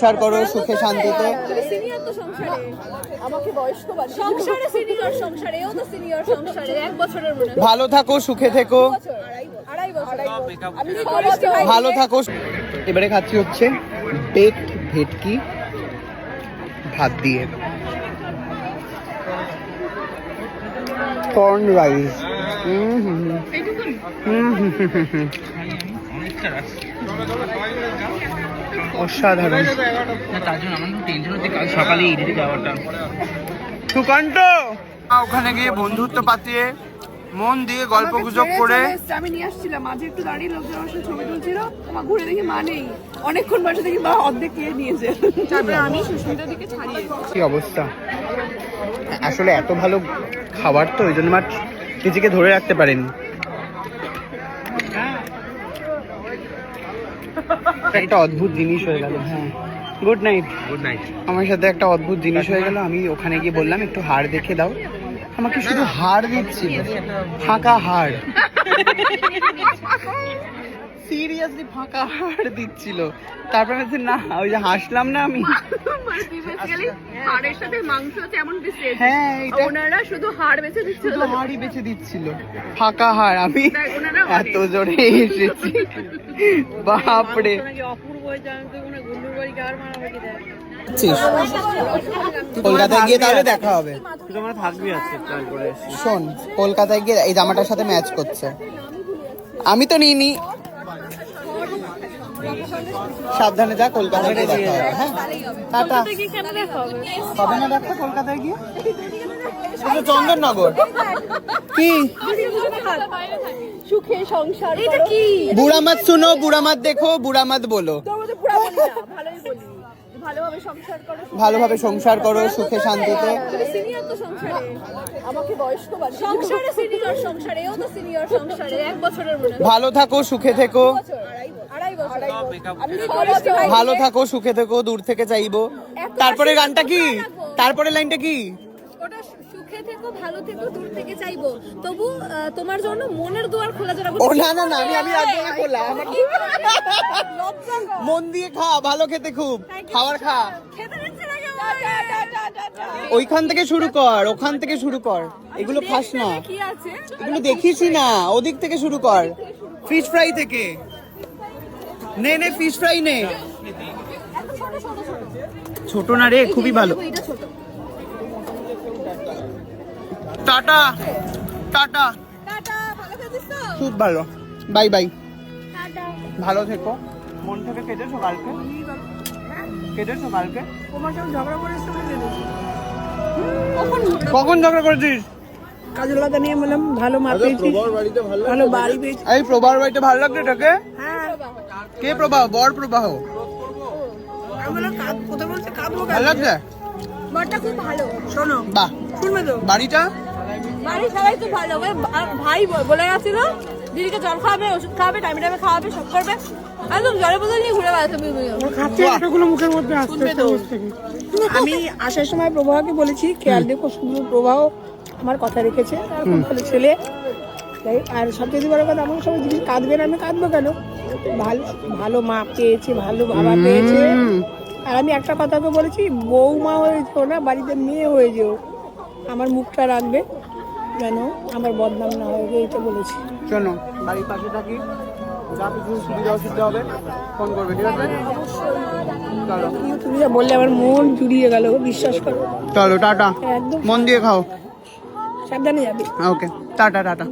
সংসার করো সুখে শান্তিতে। সিনিয়র তো সংসারে। আমাকে বয়স্ক বানিয়ে সংসারে সিনিয়র সংসারে এও তো সিনিয়র সংসারে এক বছরের ভালো থাকো সুখে থেকো। ভালো থাকো। এবারে খাচ্ছি হচ্ছে বেকড ভেটকি ভাত দিয়ে। Corn rice. অসাধারণ। তার জন্য আমার টেনশন হচ্ছে কাল সকালে যাওয়াটা। সুকান্ত! ওখানে গিয়ে বন্ধুত্ব পাতিয়ে মন দিয়ে গল্প গুজব করে। আমি নিয়ে আসছিলাম। মাঝে একটু দাঁড়িয়ে লোকজন আমার সাথে ছবি তুলছিল আমার ঘুরে দেখি মা নেই। অনেকক্ষণ বসে দেখি বা অর্ধেক খেয়ে নিয়েছে। তারপরে আমি সুস্মিতার দিকে ছাড়িয়ে কি অবস্থা? আসলে এত ভালো খাবার তো ওই জন্য আমার নিজেকে ধরে রাখতে পারেনি। একটা অদ্ভুত জিনিস হয়ে গেল হ্যাঁ। গুড নাইট গুড নাইট আমার সাথে একটা অদ্ভুত জিনিস হয়ে গেল আমি ওখানে গিয়ে বললাম একটু হাড় দেখে দাও। আমাকে শুধু হাড় দিচ্ছিল ফাঁকা হাড়। সিরিয়াসলি ফাঁকা হাড় দিচ্ছিল। তারপরে আমি না ওই যে হাসলাম না আমি। হাড়ের সাথে মাংস হচ্ছে হ্যাঁ এটা ওনারা শুধু হাড় বেঁচে দিচ্ছে শুধু হাড়ই বেঁচে দিচ্ছিল। ফাঁকা হাড় আমি এত জোরে এসেছি। বাপরে। কলকাতায় গিয়ে তাহলে দেখা হবে। শোন কলকাতায় গিয়ে এই জামাটার সাথে ম্যাচ করছে। আমি তো নিইনি। সাবধানে যা কলকাতায় গিয়ে দেখা হবে হ্যাঁ? টাটা। হবে? না দেখা কলকাতায় গিয়ে? চন্দননগর। কি? সুখে সংসার এটা কি? বুড়া মত শুনো বুড়া মত দেখো বুড়া মত বলো। তোর মধ্যে পুরা বলি না ভালোই বলি। ভালোভাবে সংসার করো ভালোভাবে সংসার করো সুখে শান্তিতে। সিনিয়র তো সংসারে। আমাকে বয়স্ক বানিয়ে সংসারে সিনিয়র সংসারে এও তো সিনিয়র সংসারে এক বছরের ভালো থাকো সুখে থেকো। ভালো থাকো সুখে থেকো দূর থেকে চাইব। তারপরে গানটা কি? তারপরে লাইনটা কি? ওটা সুখে থেকো ভালো থেকো দূর থেকে চাইব। তবু তোমার জন্য মনের দুয়ার খোলা যারা ও না না না আমি আমি রাখব না খোলা আমার মন দিয়ে খা ভালো খেতে খুব খাবার খা। ওইখান থেকে শুরু কর ওখান থেকে শুরু কর। এগুলো খাস না। এগুলো দেখিসই না ওদিক থেকে শুরু কর। ফিশ ফ্রাই থেকে। নে নে ফিশ ফ্রাই নে। ছোট না রে খুবই ভালো এটা ছোট টাটা। টাটা। খুব ভালো। Bye bye. ভালো থেকো। মন থেকে কেটেছো কালকে? কেটেছো কালকে? তোমার সঙ্গে ঝগড়া করেছে কখন ঝগড়া করেছিস? কাজলতা নিয়ে বললাম ভালো মা পেয়েছি ভালো বাড়ি পেয়েছি এই বাড়িতে ভালো এটাকে? হ্যাঁ। কে প্রবাহ বর প্রবাহ ভালো লাগছে? বরটা খুব ভালো। শোনো বাহ। শুনবে তো? বাড়িটা? বাড়ির সবাই তো ভালো। ভাই বলে গেছিল দিদিকে জল খাওয়াবে ওষুধ খাওয়াবে টাইমে টাইমে খাওয়াবে সব করবে। একদম জলের বোতল নিয়ে ঘুরে বেড়াতে শুনবে তো। আমি আসার সময় প্রবাহকে বলেছি খেয়াল দেখো শুধু প্রবাহ আমার কথা রেখেছে আর খুব ভালো ছেলে। তাই আর সবচেয়ে বড় কথা আমার সবাই জিনিস কাঁদবে না? আমি কাঁদবো কেন? ভালো ভালো মা পেয়েছে ভালো বাবা পেয়েছে। আর আমি একটা কথাকে বলেছি বৌমা হয়েছো না বাড়িতে মেয়ে হয়ে যেও। আমার মুখটা রাখবে। যেন আমার বদনাম না হয় এইটা বলেছি। শোনো বাড়ির পাশে থাকি। যা কিছু সুবিধা অসুবিধা হবে ফোন করবে ঠিক আছে? চলো। তুমি যা বললে আমার মন জুড়িয়ে গেল বিশ্বাস করো। চলো টাটা। মন দিয়ে খাও। সাবধানে যাবে। Okay tata tata.